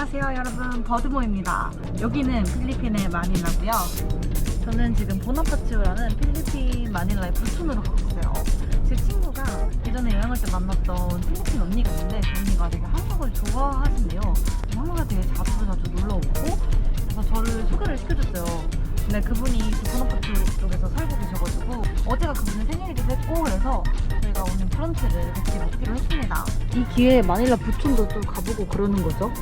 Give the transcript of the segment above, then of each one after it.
안녕하세요 여러분. 버드모입니다. 여기는 필리핀의 마닐라고요. 저는 지금 보나파치오라는 필리핀 마닐라의 부촌으로 가고 있어요. 제 친구가 예전에 여행할 때 만났던 필리핀 언니가 있는데 그 언니가 되게 한국을 좋아하신대요. 한국에 되게 자주 자주 놀러 오고 그래서 저를 소개를 시켜줬어요. 근데 그분이 그 보나파치오 쪽에서 살고 계셔가지고 어제가 그분의 생일이기도 했고 그래서 저희가 오늘 브런치를 같이 먹기로 했습니다. 이 기회에 마닐라 부촌도 좀 가보고 그러는 거죠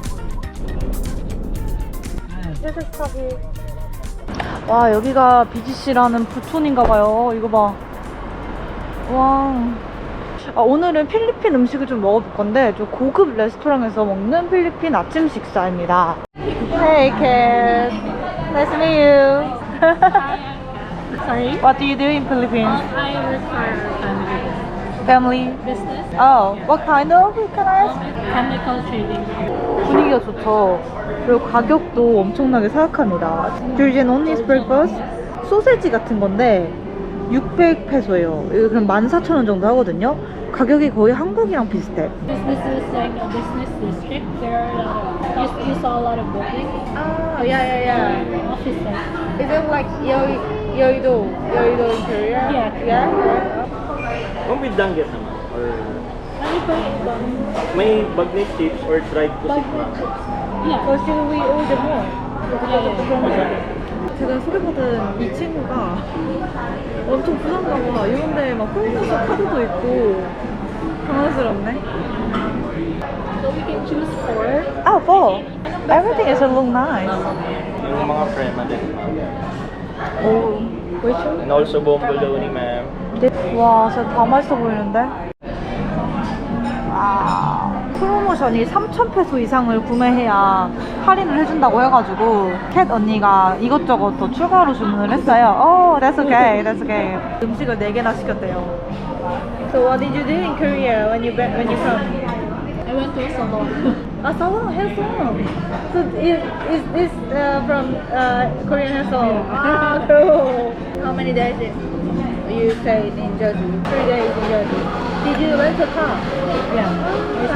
와 여기가 BGC라는 부촌인가 봐요 이거 봐 와. 아, 오늘은 필리핀 음식을 좀 먹어볼 건데 좀 고급 레스토랑에서 먹는 필리핀 아침 식사입니다 Hey kid Nice to meet you Sorry? What do you do in Philippines? I work for family Family? business, Oh, what kind of? Can I ask? chemical trading. 분위기가 좋죠. 그리고 가격도 엄청나게 사악합니다. Georgian Only's Breakfast 소세지 같은 건데 600페소예요. 이거 그럼 14,000원 정도 하거든요. 가격이 거의 한국이랑 비슷해. Business is like a business district. There are a lot of, you, you saw a lot of buildings, 아, yeah, yeah, offices. Is it like 여, 여의도, 여의도 in Korea? Yeah. Yeah. Kung with danggit naman, or Ano ba ibang? may bagnet chips or dried pusit na. Yeah. Should we order more? Yeah. 제가 소개받은 이 친구가 엄청 부산가 봐. 이런데 막 홀면서 카드도 있고 당황스럽네. So we can choose four. 아, four. Everything is look nice. Yung mga crema din, ma'am. 오, which one? And also bomboloni, ma'am. 와, 진짜 다 맛있어 보이는데? 와. 프로모션이 3,000페소 이상을 구매해야 할인을 해준다고 해가지고 캣 언니가 이것저것 더 추가로 주문을 했어요. Oh, that's okay, that's okay. 음식을 4개나 시켰대요. So what did you do in Korea when you when you come? I went to a salon. 아, salon, hair salon. So is, is this uh, from uh, Korean hair salon? Ah, cool. How many days in, you stayed in Jeju? Three days in Jeju. Did you rent a car? Yeah. Oh, this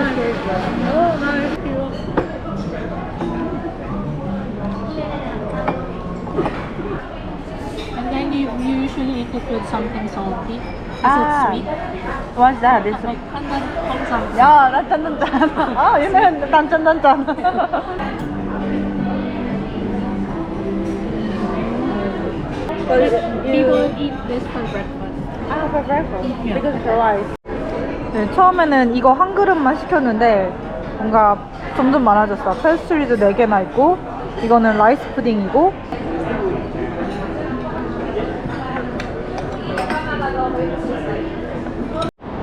nice. And then you, you usually eat with something salty. Is ah, it sweet? What's that? It's like. Yeah, that's. Oh, you mean tandan. People eat this for breakfast. 아, for breakfast. Because it's rice. 네, 처음에는 이거 한 그릇만 시켰는데 뭔가 점점 많아졌어. 페스트리도 4개나 있고 이거는 라이스 푸딩이고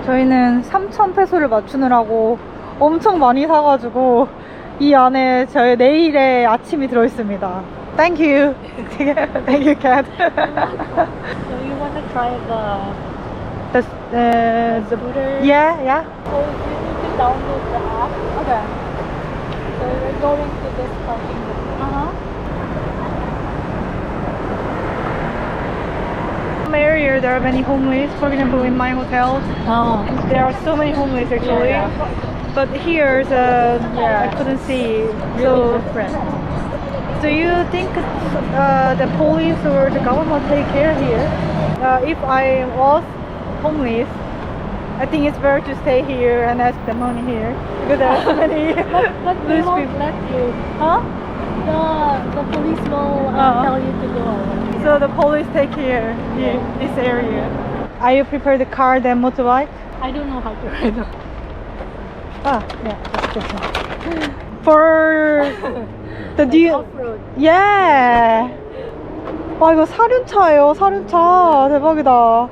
저희는 3,000페소를 맞추느라고 엄청 많이 사가지고 이 안에 저희 내일의 아침이 들어있습니다. Thank you. Thank you, Cat. So you want to try the the, uh, the scooter? Yeah, yeah. So you need to download the app. Okay. So we're going to this parking lot. Uh-huh. Some area there are many homeless. For example, in my hotel, Oh. there are so many homeless actually. Yeah. But here, the Yeah. I couldn't see. Really so, different. Do you think uh, the police or the government take care here? Uh, if I was homeless, I think it's better to stay here and ask the money here because there are so many But they won't people. let you. Huh? The, the police will uh, Uh-huh. tell you to go away. So the police take care here, this area. Are you prepared the car then motorbike? I don't know how to ride. Ah, yeah, that's one. For the do you, Off-road. yeah. 와 이거 사륜차예요, 사륜차 대박이다.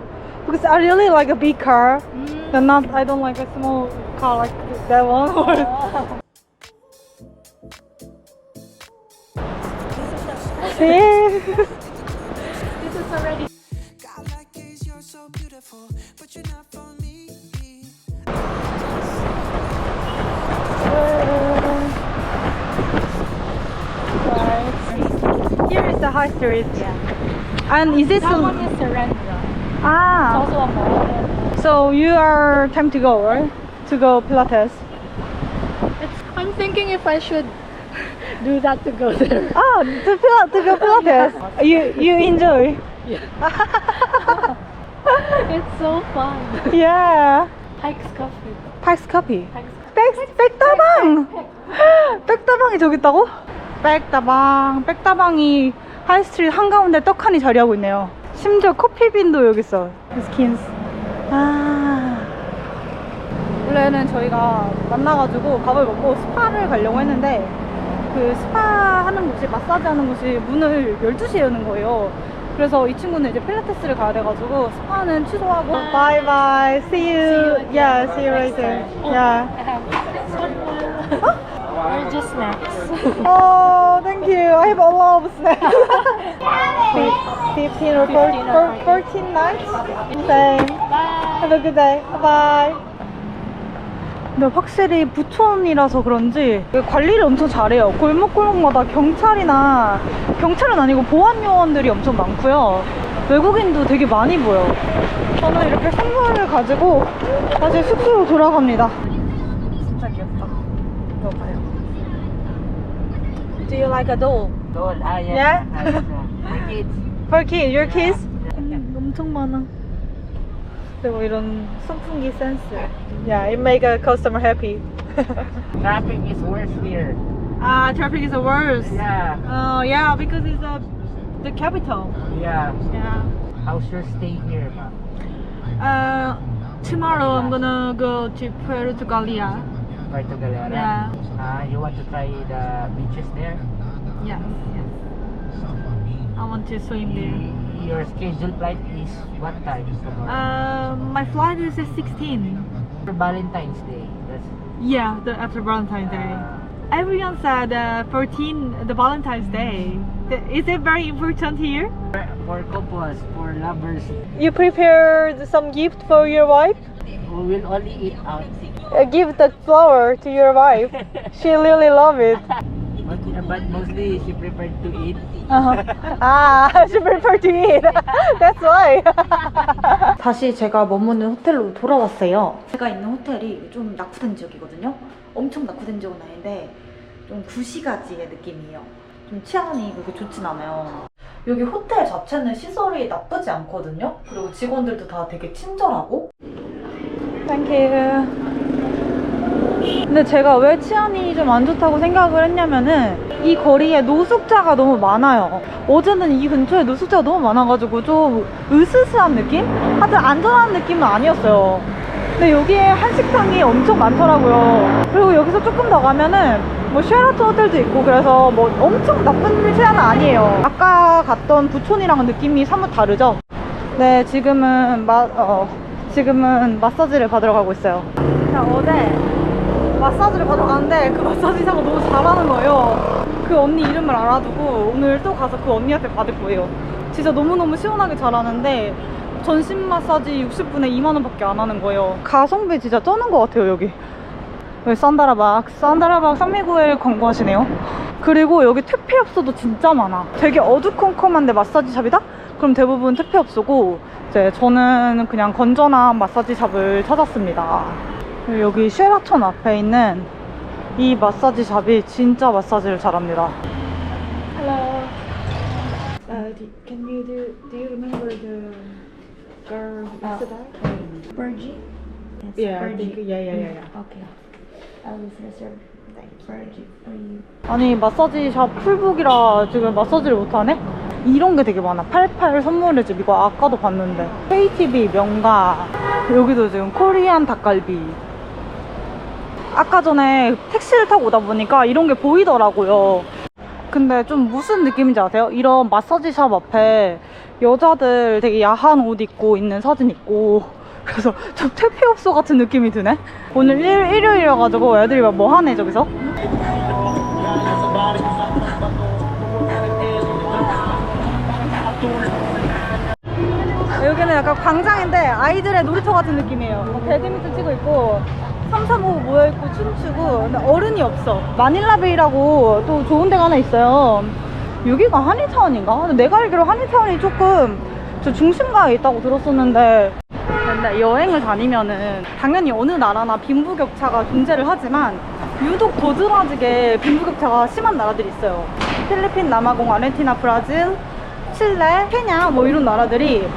Because I really like a big car. Mm. And not, I don't like a small car like that one. yeah. This is already God like is you're so beautiful, but you're not for me. Here is the high street. And is this that a- one is Serendra. It's ah? also a mall. So you are time to go, right? To go Pilates. It's, I'm thinking if I should do that to go there. Ah, to Pil- to go Pilates. You you enjoy? It's so fun. Yeah. Hikes coffee. Pikes Coffee. Hikes 백 백다방. 백다방이 저기 있다고? 백다방. 백다방이 하이스트리트 한가운데 떡하니 자리하고 있네요. 심지어 커피빈도 여기 있어. 스킨스. 아. 원래는 저희가 만나가지고 밥을 먹고 스파를 가려고 했는데 그 스파 하는 곳이 마사지 하는 곳이 문을 12시에 여는 거예요. 그래서 이 친구는 이제 필라테스를 가야 돼가지고 스파는 취소하고 바이 바이 see you yeah see you later yeah Or just snacks. oh thank you I have a lot of snacks 15 or 14, 14 nights same Bye. have a good day bye bye 근데 확실히 부촌이라서 그런지 관리를 엄청 잘해요. 골목골목마다 경찰이나 경찰은 아니고 보안 요원들이 엄청 많고요. 외국인도 되게 많이 보여. 저는 이렇게 선물을 가지고 다시 숙소로 돌아갑니다. Do you like a doll? Doll, ah, yes. Yeah? Ah, yes, uh, for kids. For kids, your kids? 음, 엄청 많아. 그리고 이런 선풍기 센스. Yeah, it make a customer happy. Traffic is worse here. Ah, traffic is the worst. Yeah, Oh, yeah, because it's uh, the capital. yeah. Yeah. How's your stay here, ma'am? Uh, tomorrow I'm gonna go to Puerto Gallia. Puerto Galera? Yeah. Ah, you want to try the beaches there? Yes, yes. I want to swim there. Your scheduled flight is what time tomorrow? Uh, my flight is at 16. For Valentine's Day. That's Yeah, the, after Valentine's Day. Everyone said uh, 14, the Valentine's Day. Is it very important here? for, for couples, for lovers. You prepared some gift for your wife? We will only eat out. Uh, give that flower to your wife. she really love it. But, but mostly she preferred to eat. Uh-huh. 아, she prefer to eat. That's why. 다시 제가 머무는 호텔로 돌아왔어요. 제가 있는 호텔이 좀 낙후된 지역이거든요. 엄청 낙후된 지역은 아닌데 좀 구시가지의 느낌이에요. 좀 치안이 그렇게 좋진 않아요. 여기 호텔 자체는 시설이 나쁘지 않거든요. 그리고 직원들도 다 되게 친절하고. 땡큐. 근데 제가 왜 치안이 좀 안 좋다고 생각을 했냐면은 이 거리에 노숙자가 너무 많아요. 어제는 이 근처에 노숙자가 너무 많아가지고 좀 으스스한 느낌? 하여튼 안전한 느낌은 아니었어요. 근데 여기에 한식당이 엄청 많더라고요. 그리고 여기서 조금 더 가면은 뭐 쉐라톤 호텔도 있고 그래서 뭐 엄청 나쁜 치안은 아니에요. 아까 갔던 부촌이랑은 느낌이 사뭇 다르죠? 네, 지금은 마, 어, 지금은 마사지를 받으러 가고 있어요. 자, 어제 마사지를 받으러 갔는데 그 마사지 사가 너무 잘하는 거예요. 그 언니 이름을 알아두고 오늘 또 가서 그 언니한테 받을 거예요. 진짜 너무너무 시원하게 잘하는데 전신 마사지 60분에 2만 원 밖에 안 하는 거예요. 가성비 진짜 쩌는 것 같아요, 여기. 여기 산다라박, 산다라박 산미구엘 광고하시네요. 그리고 여기 퇴폐업소도 진짜 많아. 되게 어두컴컴한데 마사지 샵이다? 그럼 대부분 퇴폐업소고 이제 저는 그냥 건전한 마사지 샵을 찾았습니다. 여기 쉐라톤 앞에 있는 이 마사지 샵이 진짜 마사지를 잘합니다. Hello. Uh, do, can you do? Do you remember the girl yesterday? Virgie? Yes, Yeah, I Virgie. think. Yeah, yeah, yeah, yeah. Okay. I will reserve Virgie for you. 아니 마사지 샵 풀북이라 지금 마사지를 못하네? 이런 게 되게 많아. 88 선물의 집. 이거 아까도 봤는데. KTV 명가. 여기도 지금 코리안 닭갈비. 아까 전에 택시를 타고 오다 보니까 이런 게 보이더라고요. 근데 좀 무슨 느낌인지 아세요? 이런 마사지 샵 앞에 여자들 되게 야한 옷 입고 있는 사진 있고. 그래서 좀 퇴폐업소 같은 느낌이 드네? 오늘 일, 일요일이어가지고 애들이 막 뭐 하네 저기서 광장인데 아이들의 놀이터 같은 느낌이에요. 뭐 배드민턴 치고 있고 335 모여있고 춤추고 근데 어른이 없어. 마닐라베이라고 또 좋은 데가 하나 있어요. 여기가 한인타운인가? 내가 알기로 한인타운이 조금 저 중심가에 있다고 들었었는데 근데 여행을 다니면은 당연히 어느 나라나 빈부격차가 존재를 하지만 유독 도드라지게 빈부격차가 심한 나라들이 있어요. 필리핀, 남아공, 아르헨티나, 브라질, 칠레, 케냐 뭐 이런 나라들이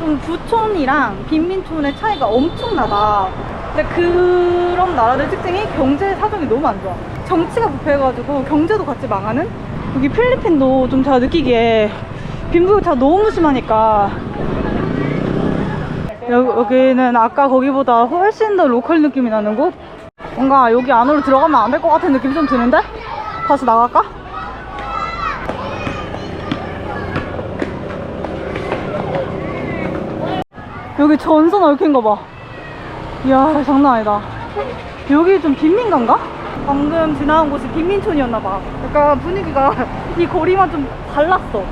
좀 부촌이랑 빈민촌의 차이가 엄청나다. 근데 그런 나라들 특징이 경제 사정이 너무 안 좋아. 정치가 부패해가지고 경제도 같이 망하는? 여기 필리핀도 좀 제가 느끼기에 빈부격차가 너무 심하니까 여, 여기 는 아까 거기보다 훨씬 더 로컬 느낌이 나는 곳? 뭔가 여기 안으로 들어가면 안 될 것 같은 느낌이 좀 드는데? 다시 나갈까? 여기 전선 얽힌 거 봐. 이야, 장난 아니다. 여기 좀 빈민가인가? 방금 지나온 곳이 빈민촌이었나봐. 약간 분위기가 이 거리만 좀 달랐어.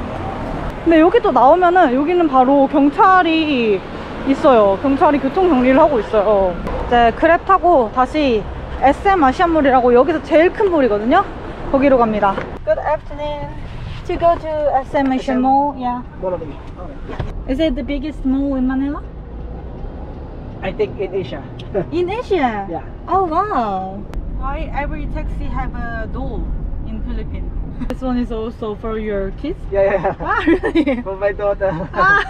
근데 여기 또 나오면은 여기는 바로 경찰이 있어요. 경찰이 교통 정리를 하고 있어요. 이제 그랩 타고 다시 SM 아시안몰이라고 여기서 제일 큰 몰이거든요. 거기로 갑니다. Good afternoon. To go to SM Asian Mall, yeah. Is it the biggest mall in Manila? I think in Asia. in Asia? Yeah. Oh wow. Why every taxi have a doll in Philippines? This one is also for your kids? Yeah, yeah. Ah, really? For my daughter. Ah.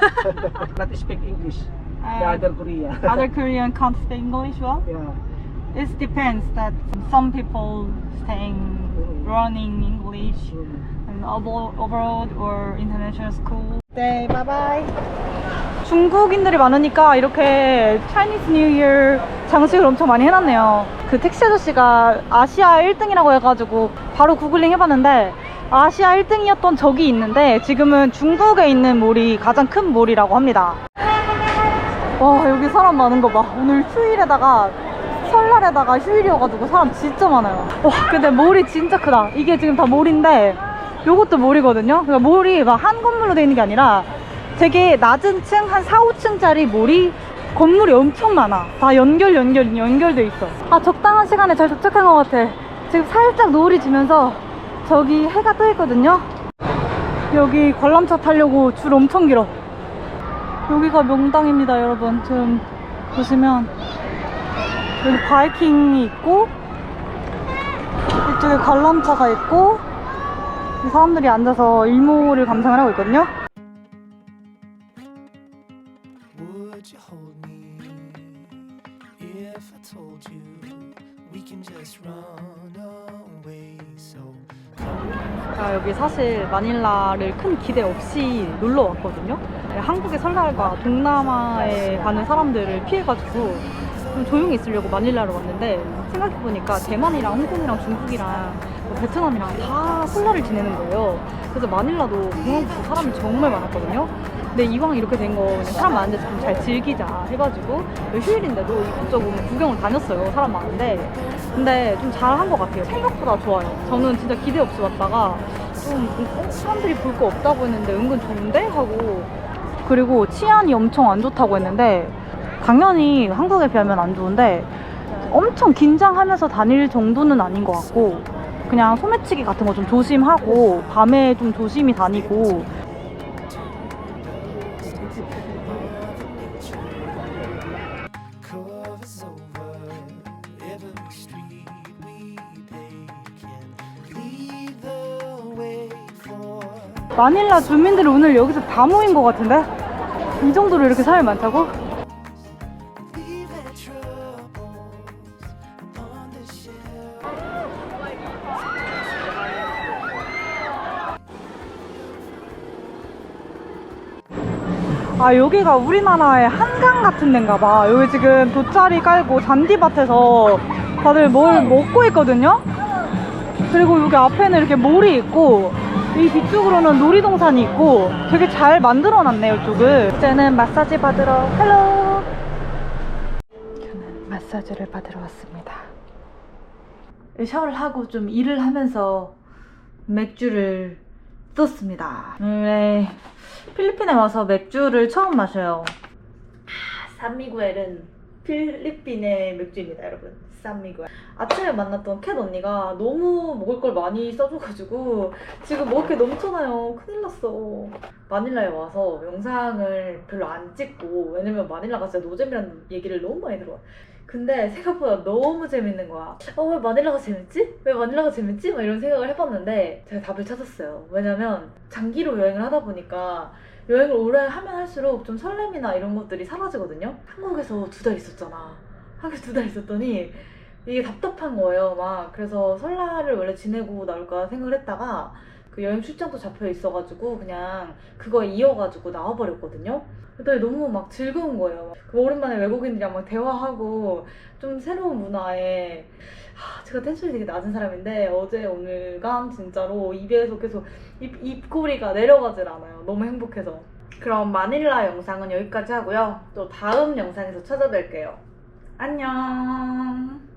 Not speak English. Uh, the other Korean. other Korean can't speak English well? Yeah. It depends that some people staying mm. running English mm. and overall, abroad or international school. Say bye bye. 중국인들이 많으니까 이렇게 차이니스 뉴 이어 장식을 엄청 많이 해놨네요. 그 택시 아저씨가 아시아 1등이라고 해가지고 바로 구글링 해봤는데 아시아 1등이었던 적이 있는데 지금은 중국에 있는 몰이 가장 큰 몰이라고 합니다. 와 여기 사람 많은 거 봐. 오늘 휴일에다가 설날에다가 휴일이어가지고 사람 진짜 많아요. 와 근데 몰이 진짜 크다. 이게 지금 다 몰인데 요것도 몰이거든요. 그러니까 몰이 막 한 건물로 돼 있는 게 아니라 되게 낮은 층 한 4, 5층짜리 몰이 건물이 엄청 많아. 다 연결 연결 연결돼 있어. 아 적당한 시간에 잘 도착한 것 같아. 지금 살짝 노을이 지면서 저기 해가 떠 있거든요. 여기 관람차 타려고 줄 엄청 길어. 여기가 명당입니다, 여러분. 지금 보시면 여기 바이킹이 있고 이쪽에 관람차가 있고 이 사람들이 앉아서 일몰을 감상을 하고 있거든요. 여기 사실 마닐라를 큰 기대 없이 놀러 왔거든요. 한국의 설날과 동남아에 가는 사람들을 피해가지고 좀 조용히 있으려고 마닐라로 왔는데 생각해보니까 대만이랑 홍콩이랑 중국이랑 뭐 베트남이랑 다 설날을 지내는 거예요. 그래서 마닐라도 공항부터 사람이 정말 많았거든요. 근데 이왕 이렇게 된 거 그냥 사람 많은 데서 좀 잘 즐기자 해가지고 휴일인데도 이곳저곳 구경을 다녔어요. 사람 많은데. 근데 좀 잘한 것 같아요. 생각보다 좋아요. 저는 진짜 기대 없이 왔다가 좀 어, 사람들이 볼 거 없다고 했는데 은근 좋은데? 하고 그리고 치안이 엄청 안 좋다고 했는데 당연히 한국에 비하면 안 좋은데 엄청 긴장하면서 다닐 정도는 아닌 것 같고 그냥 소매치기 같은 거 좀 조심하고 밤에 좀 조심히 다니고 마닐라 주민들이 오늘 여기서 다 모인 것 같은데? 이 정도로 이렇게 사람이 많다고? 아 여기가 우리나라의 한강 같은 데인가 봐 여기 지금 돗자리 깔고 잔디밭에서 다들 뭘 먹고 있거든요 그리고 여기 앞에는 이렇게 몰이 있고 이 뒤쪽으로는 놀이동산이 있고 되게 잘 만들어 놨네요 이쪽을 이제는 마사지 받으러 헬로 저는 마사지를 받으러 왔습니다 샤워를 하고 좀 일을 하면서 맥주를 떴습니다. 네, 필리핀에 와서 맥주를 처음 마셔요. 아, 산미구엘은 필리핀의 맥주입니다, 여러분. 산미구엘. 아침에 만났던 캣 언니가 너무 먹을 걸 많이 써줘가지고 지금 먹을 게 넘쳐나요. 큰일 났어. 마닐라에 와서 영상을 별로 안 찍고 왜냐면 마닐라가 진짜 노잼이라는 얘기를 너무 많이 들어요. 근데 생각보다 너무 재밌는 거야. 어, 왜 마닐라가 재밌지? 왜 마닐라가 재밌지? 막 이런 생각을 해봤는데 제가 답을 찾았어요. 왜냐면 장기로 여행을 하다 보니까 여행을 오래 하면 할수록 좀 설렘이나 이런 것들이 사라지거든요. 한국에서 두 달 있었잖아. 한국에 두달 있었더니 이게 답답한 거예요. 막 그래서 설날을 원래 지내고 나올까 생각을 했다가 그 여행 출장도 잡혀 있어가지고 그냥 그거 이어가지고 나와버렸거든요. 그랬더니 너무 막 즐거운 거예요. 그 오랜만에 외국인들이랑 막 대화하고 좀 새로운 문화에 하, 제가 텐션이 되게 낮은 사람인데 어제 오늘감 진짜로 입에서 계속 입, 입꼬리가 내려가질 않아요. 너무 행복해서. 그럼 마닐라 영상은 여기까지 하고요. 또 다음 영상에서 찾아뵐게요. 안녕.